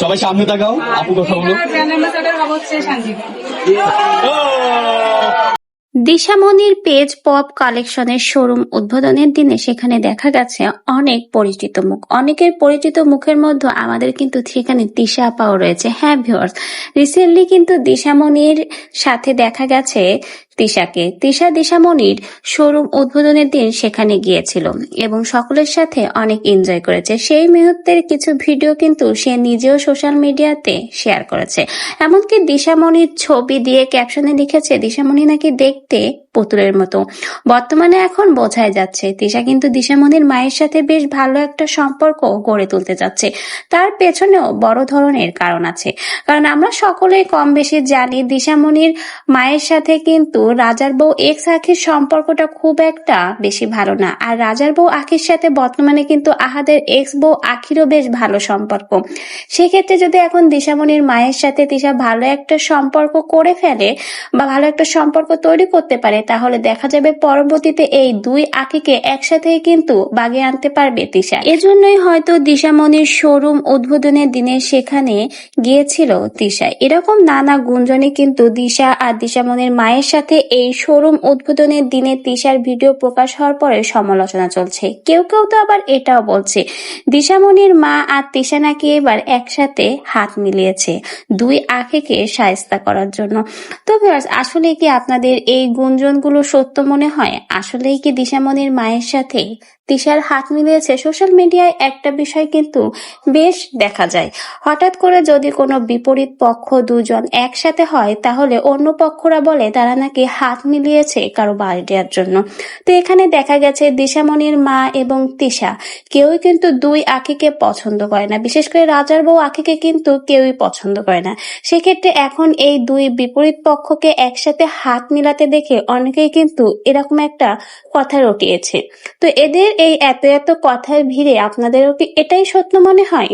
সবাই সামনে তাকাও আপু কথা বলো। দিশামণির পেজ পপ কালেকশনের শোরুম উদ্বোধনের দিনে সেখানে দেখা গেছে অনেক পরিচিত মুখ। অনেকের পরিচিত মুখের মধ্যে আমাদের কিন্তু সেখানে দিশা আপাও রয়েছে। হ্যাঁ ভিউয়ার্স রিসেন্টলি কিন্তু দিশামণির সাথে দেখা গেছে তিশাকে। তিশা দিশামণির শোরুম উদ্বোধনের দিন সেখানে গিয়েছিল এবং সকলের সাথে অনেক এনজয় করেছে। সেই মুহূর্তের কিছু ভিডিও কিন্তু সে নিজেও সোশ্যাল মিডিয়াতে শেয়ার করেছে। এমনকি দিশামণির ছবি দিয়ে ক্যাপশনে লিখেছে দিশামণি নাকি দেখতে পুতুলের মতো। বর্তমানে এখন বোঝাই যাচ্ছে, তিশা কিন্তু দিশামণির মায়ের সাথে বেশ ভালো একটা সম্পর্ক গড়ে তুলতে যাচ্ছে তার পেছনেও বড় ধরনের কারণ আছে। কারণ আমরা সকলেই কম বেশি জানি দিশামণির মায়ের সাথে কিন্তু রাজার বউ এক্স আখির সম্পর্কটা খুব একটা বেশি ভালো না। আর রাজার বউ আখির সাথে বর্তমানে কিন্তু আহাদের এক্স বউ আখিরও বেশ ভালো সম্পর্ক। সেক্ষেত্রে যদি এখন দিশামণির মায়ের সাথে তিশা ভালো একটা সম্পর্ক করে ফেলে বা ভালো একটা সম্পর্ক তৈরি করতে পারে তাহলে দেখা যাবে পরবর্তীতে এই দুই আখিকে একসাথেই কিন্তু বাগে আনতে পারবে তিশা। এজন্যই হয়তো দিশামণির শোরুম উদ্বোধনের দিনে সেখানে গিয়েছিল তিশা। এরকম নানা গুঞ্জনে কিন্তু দিশা আর দিশামণির মায়ের সাথে এই শোরুম উদ্বোধনের দিনে তিশার ভিডিও প্রকাশ হওয়ার পরে সমালোচনা চলছে। কেউ কেউ তো আবার এটাও বলছে, দিশামণির মা আর তিশা নাকি এবার একসাথে হাত মিলিয়েছে দুই আখিকে সায়স্তা করার জন্য। তো আসলে কি আপনাদের এই গুঞ্জনগুলো সত্য মনে হয়? আসলেই কি দিশামণির মায়ের সাথে তিশার হাত মিলিয়েছে? সোশ্যাল মিডিয়ায় একটা বিষয় কিন্তু বেশ দেখা যায়। হঠাৎ করে যদি কোনো বিপরীত পক্ষ দুজন একসাথে হয়, তাহলে অন্য পক্ষরা বলে তারা নাকি হাত মিলিয়েছে কারও বাড়ি দেওয়ার জন্য। তো এখানে দেখা গেছে দিশামণির মা এবং তিশা কেউই কিন্তু দুই আখিকে পছন্দ করে না। বিশেষ করে রাজার বউ আখিকে কিন্তু কেউই পছন্দ করে না। সেক্ষেত্রে এখন এই দুই বিপরীত পক্ষকে একসাথে হাত মিলাতে দেখে অনেকেই কিন্তু এরকম একটা কথা রটিয়েছে। তো এদের এই এত এত কথার ভিড়ে আপনাদেরও কি এটাই সত্য মনে হয়?